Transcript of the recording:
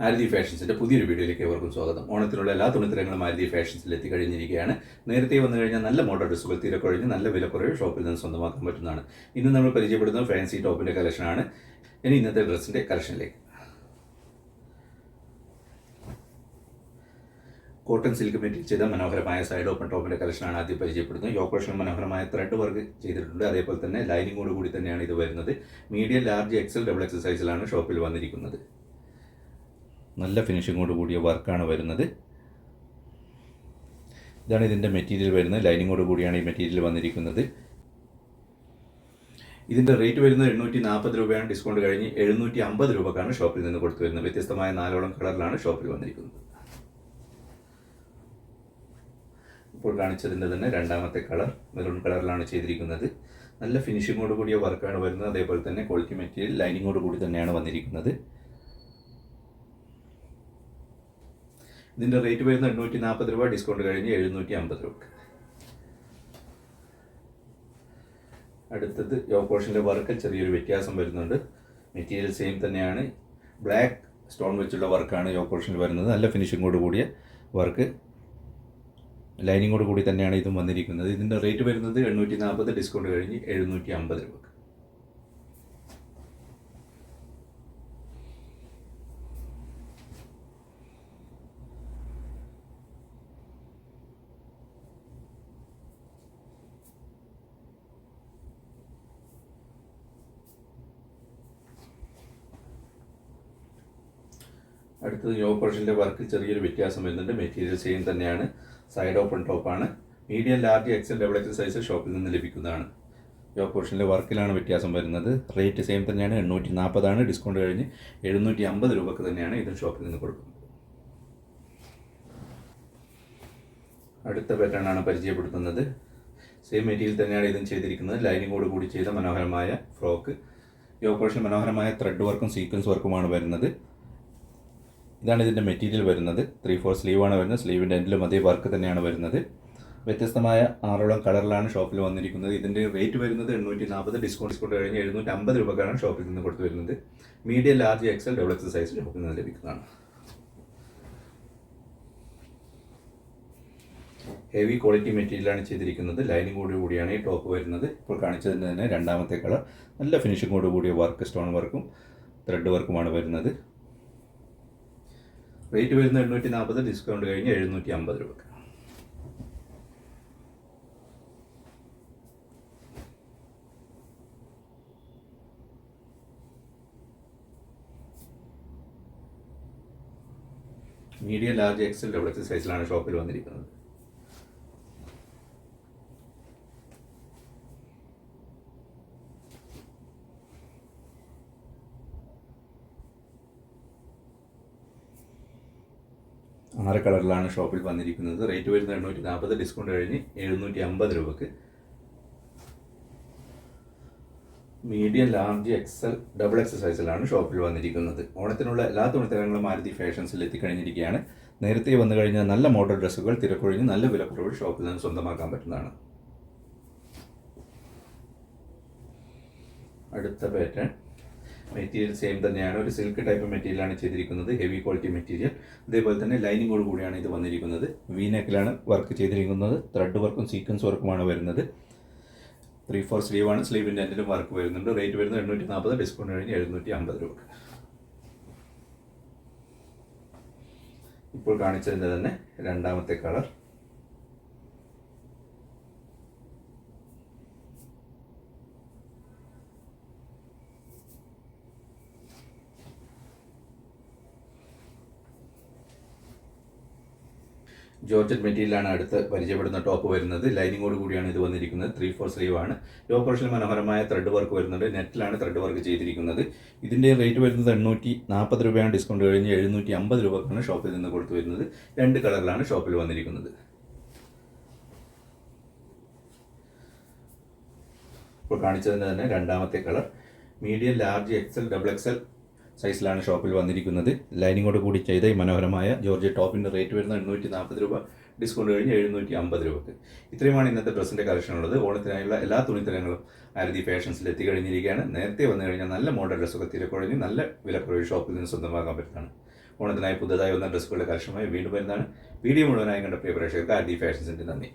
മാരുതി ഫാഷൻസിന്റെ പുതിയൊരു വീഡിയോയിലേക്ക് ഏവർക്കും സ്വാഗതം. ഓണത്തിനുള്ള എല്ലാ തുണിത്തരങ്ങളും മാരുതി ഫാഷൻസിൽ എത്തിക്കഴിഞ്ഞിരിക്കുകയാണ്. നേരത്തെ വന്നു കഴിഞ്ഞാൽ നല്ല മോഡൽ ഡ്രസ്സുകൾ തിരക്കൊഴിഞ്ഞ് നല്ല വിലക്കുറവ് ഷോപ്പിൽ നിന്ന് സ്വന്തമാക്കാൻ പറ്റുന്നതാണ്. ഇന്ന് നമ്മൾ പരിചയപ്പെടുന്ന ഫാൻസി ടോപ്പിന്റെ കളക്ഷനാണ് ഇനി ഇന്നത്തെ ഡ്രസ്സിന്റെ കളക്ഷനിലേക്ക് കോട്ടൺ സിൽക്ക് മെറ്റീരിയൽ ചെയ്ത മനോഹരമായ സൈഡ് ഓപ്പൺ ടോപ്പിന്റെ കളക്ഷനാണ് ആദ്യം പരിചയപ്പെടുന്നത്. യോക്കോഷൻ മനോഹരമായ ത്രെഡ് വർക്ക് ചെയ്തിട്ടുണ്ട്. അതേപോലെ തന്നെ ലൈനിങ്ങോട് കൂടി തന്നെയാണ് ഇത് വരുന്നത്. Medium large XL double XL സൈസിലാണ് ഷോപ്പിൽ വന്നിരിക്കുന്നത്. നല്ല ഫിനിഷിങ്ങോട് കൂടിയ വർക്കാണ് വരുന്നത്. ഇതാണ് ഇതിന്റെ മെറ്റീരിയൽ വരുന്നത്. ലൈനിങ്ങോട് കൂടിയാണ് ഈ മെറ്റീരിയൽ വന്നിരിക്കുന്നത്. ഇതിന്റെ റേറ്റ് വരുന്നത് എണ്ണൂറ്റി നാൽപ്പത് രൂപയാണ്. ഡിസ്കൗണ്ട് കഴിഞ്ഞ് എഴുന്നൂറ്റി അമ്പത് രൂപക്കാണ് ഷോപ്പിൽ നിന്ന് കൊടുത്തു വരുന്നത് വ്യത്യസ്തമായ നാലോളം കളറിലാണ് ഷോപ്പിൽ വന്നിരിക്കുന്നത്. ഇപ്പോൾ കാണിച്ചതിന്റെ തന്നെ രണ്ടാമത്തെ കളർ മെറൂൺ കളറിലാണ് ചെയ്തിരിക്കുന്നത്. നല്ല ഫിനിഷിങ്ങോട് കൂടിയ വർക്കാണ് വരുന്നത്. അതേപോലെ തന്നെ ക്വാളിറ്റി മെറ്റീരിയൽ ലൈനിങ്ങോട് കൂടി തന്നെയാണ് വന്നിരിക്കുന്നത്. ഇതിന്റെ റേറ്റ് വരുന്ന എണ്ണൂറ്റി നാൽപ്പത് രൂപ ഡിസ്കൗണ്ട് കഴിഞ്ഞ് എഴുന്നൂറ്റി അമ്പത് രൂപ. അടുത്തത് യോക്കോഷന്റെ വർക്ക് ചെറിയൊരു വ്യത്യാസം വരുന്നുണ്ട്. മെറ്റീരിയൽ സെയിം തന്നെയാണ്. ബ്ലാക്ക് സ്റ്റോൺ വെച്ചുള്ള വർക്കാണ് യോക്കോഷനിൽ വരുന്നത്. നല്ല ഫിനിഷിങ്ങോട് കൂടിയ വർക്ക് ലൈനിങ്ങോട് കൂടി തന്നെയാണ് ഇതും വന്നിരിക്കുന്നത്. ഇതിന്റെ റേറ്റ് വരുന്നത് എണ്ണൂറ്റി നാൽപ്പത് ഡിസ്കൗണ്ട് കഴിഞ്ഞ് എഴുന്നൂറ്റി അമ്പത് രൂപ അടുത്തത് ന്യൂ ഓപ്പറേഷന്റെ വർക്ക് ചെറിയൊരു വ്യത്യാസം വരുന്നുണ്ട്. മെറ്റീരിയൽ സെയിം തന്നെയാണ്. സൈഡ് ഓപ്പൺ ടോപ്പാണ്. Medium large XL double XL size ഷോപ്പിൽ നിന്ന് ലഭിക്കുന്നതാണ്. ന്യൂ പോർഷനിലെ വർക്കിലാണ് വ്യത്യാസം വരുന്നത്. റേറ്റ് സെയിം തന്നെയാണ്. എണ്ണൂറ്റി നാൽപ്പതാണ് ഡിസ്കൗണ്ട് കഴിഞ്ഞ് എഴുന്നൂറ്റി അമ്പത് രൂപക്ക് തന്നെയാണ് ഇതും ഷോപ്പിൽ നിന്ന് കൊടുക്കുന്നത്. അടുത്ത പാറ്റേണാണ് പരിചയപ്പെടുത്തുന്നത്. സെയിം മെറ്റീരിയൽ തന്നെയാണ് ഇതും ചെയ്തിരിക്കുന്നത്. ലൈനിങ്ങോട് കൂടി ചെയ്ത മനോഹരമായ ഫ്രോക്ക്. ഈ ഓപ്പറേഷൻ മനോഹരമായ ത്രെഡ് വർക്കും സീക്വൻസ് വർക്കുമാണ് വരുന്നത്. ഇതാണ് ഇതിന്റെ മെറ്റീരിയൽ വരുന്നത്. ത്രീ ഫോർ സ്ലീവാണ് വരുന്നത്. സ്ലീവിന്റെ എൻഡിലും അതേ വർക്ക് തന്നെയാണ് വരുന്നത്. വ്യത്യസ്തമായ ആറോളം കളറിലാണ് ഷോപ്പിൽ വന്നിരിക്കുന്നത്. ഇതിന്റെ റേറ്റ് വരുന്നത് എണ്ണൂറ്റി നാൽപ്പത് ഡിസ്കൗണ്ട് ഡിസ്കൗണ്ട് കഴിഞ്ഞ് എഴുന്നൂറ്റി അമ്പത് രൂപക്കാണ് ഷോപ്പിൽ നിന്ന് കൊടുത്തു വരുന്നത്. Medium large XL double X size ഷോപ്പിൽ നിന്ന് ലഭിക്കുന്നതാണ്. ഹെവി ക്വാളിറ്റി മെറ്റീരിയലാണ് ചെയ്തിരിക്കുന്നത്. ലൈനിങ്ങോട് കൂടിയാണ് ഈ ടോപ്പ് വരുന്നത്. ഇപ്പോൾ കാണിച്ചതിന് തന്നെ രണ്ടാമത്തെ കളർ നല്ല ഫിനിഷിങ്ങോട് കൂടിയ വർക്ക് സ്റ്റോൺ വർക്കും ത്രെഡ് വർക്കുമാണ് വരുന്നത്. റേറ്റ് വരുന്ന എണ്ണൂറ്റി നാൽപ്പത് ഡിസ്കൗണ്ട് കഴിഞ്ഞ് എഴുന്നൂറ്റി അമ്പത് രൂപ medium large XL double XL സൈസിലാണ് ഷോപ്പിൽ വന്നിരിക്കുന്നത്. ആറ് കളറിലാണ് ഷോപ്പിൽ വന്നിരിക്കുന്നത്. റേറ്റ് വരുന്നത് എണ്ണൂറ്റി നാൽപ്പത് ഡിസ്കൗണ്ട് കഴിഞ്ഞ് എഴുന്നൂറ്റി അമ്പത് രൂപക്ക് medium large XL double XL സൈസിലാണ് ഷോപ്പിൽ വന്നിരിക്കുന്നത്. ഓണത്തിനുള്ള എല്ലാ തുണിത്തരങ്ങളും മാരുതി ഫാഷൻസിൽ എത്തിക്കഴിഞ്ഞിരിക്കുകയാണ്. നേരത്തെ വന്നു കഴിഞ്ഞാൽ നല്ല മോഡൽ ഡ്രസ്സുകൾ തിരക്കൊഴിഞ്ഞ് നല്ല വിലക്കുറവിൽ ഷോപ്പിൽ നിന്ന് സ്വന്തമാക്കാൻ പറ്റുന്നതാണ്. അടുത്ത പാറ്റേൺ മെറ്റീരിയൽ സെയിം തന്നെയാണ്. ഒരു സിൽക്ക് ടൈപ്പ് മെറ്റീരിയലാണ് ചെയ്തിരിക്കുന്നത്. ഹെവി ക്വാളിറ്റി മെറ്റീരിയൽ അതേപോലെ തന്നെ ലൈനിങ്ങോട് കൂടിയാണ് ഇത് വന്നിരിക്കുന്നത്. വി നെക്കിലാണ് വർക്ക് ചെയ്തിരിക്കുന്നത്. ത്രെഡ് വർക്കും സീക്വൻസ് വർക്കുമാണ് വരുന്നത്. ത്രീ ഫോർ സ്ലീവാണ് സ്ലീവിന്റെ എൻഡിലും വർക്ക് വരുന്നുണ്ട്. റേറ്റ് വരുന്നത് എണ്ണൂറ്റി നാൽപ്പത് ഡിസ്കൗണ്ട് കഴിഞ്ഞ് എഴുന്നൂറ്റി അമ്പത് രൂപ ഇപ്പോൾ കാണിച്ചതിന്റെ തന്നെ രണ്ടാമത്തെ കളർ ജോർജറ്റ് മെറ്റീരിയലാണ് അടുത്ത് പരിചയപ്പെടുന്ന ടോപ്പ് വരുന്നത്. ലൈനിങ്ങോട് കൂടിയാണ് ഇത് വന്നിരിക്കുന്നത്. ത്രീ ഫോർ സ്ലീവ് ആണ്. ലോ പോർഷനിൽ മനോഹരമായ ത്രെഡ് വർക്ക് വരുന്നുണ്ട്. നെറ്റിലാണ് ത്രെഡ് വർക്ക് ചെയ്തിരിക്കുന്നത്. ഇതിന്റെ റേറ്റ് വരുന്നത് എണ്ണൂറ്റി നാൽപ്പത് രൂപയാണ്. ഡിസ്കൗണ്ട് കഴിഞ്ഞ് എഴുന്നൂറ്റി അമ്പത് രൂപക്കാണ് ഷോപ്പിൽ നിന്ന് കൊടുത്തു വരുന്നത്. രണ്ട് കളറിലാണ് ഷോപ്പിൽ വന്നിരിക്കുന്നത്. ഇപ്പോൾ കാണിച്ചതിന് തന്നെ രണ്ടാമത്തെ colour medium large XL double XL സൈസിലാണ് ഷോപ്പിൽ വന്നിരിക്കുന്നത്. ലൈനിങ്ങോട് കൂടി ചെയ്ത ഈ മനോഹരമായ ജോർജ് ടോപ്പിന്റെ റേറ്റ് വരുന്നത് എണ്ണൂറ്റി നാൽപ്പത് രൂപ ഡിസ്കൗണ്ട് കഴിഞ്ഞ് എഴുന്നൂറ്റി അമ്പത് രൂപക്ക്. ഇത്രയുമാണ് ഇന്നത്തെ ഡ്രസ്സിന്റെ കളക്ഷൻ ഉള്ളത്. ഓണത്തിനായുള്ള എല്ലാ തുണിത്തരങ്ങളും ആരതി ഫാഷൻസിൽ എത്തിക്കഴിഞ്ഞിരിക്കുകയാണ് നേരത്തെ വന്നു കഴിഞ്ഞാൽ നല്ല മോഡൽ ഡ്രസ്സൊക്കെ തിരക്കുഴഞ്ഞ് നല്ല വിലക്കുറവ് ഷോപ്പിൽ നിന്ന് സ്വന്തമാക്കാൻ പറ്റുന്നതാണ്. ഓണത്തിനായി പുതുതായി വന്ന ഡ്രസ്സുകളുടെ കർശനമായി വീണ്ടും വരുന്നതാണ്. വീഡിയോ മുഴുവനായി കണ്ട പ്രിയ പ്രേക്ഷകർക്ക് ആരതി ഫാഷൻസിന്റെ നന്ദി.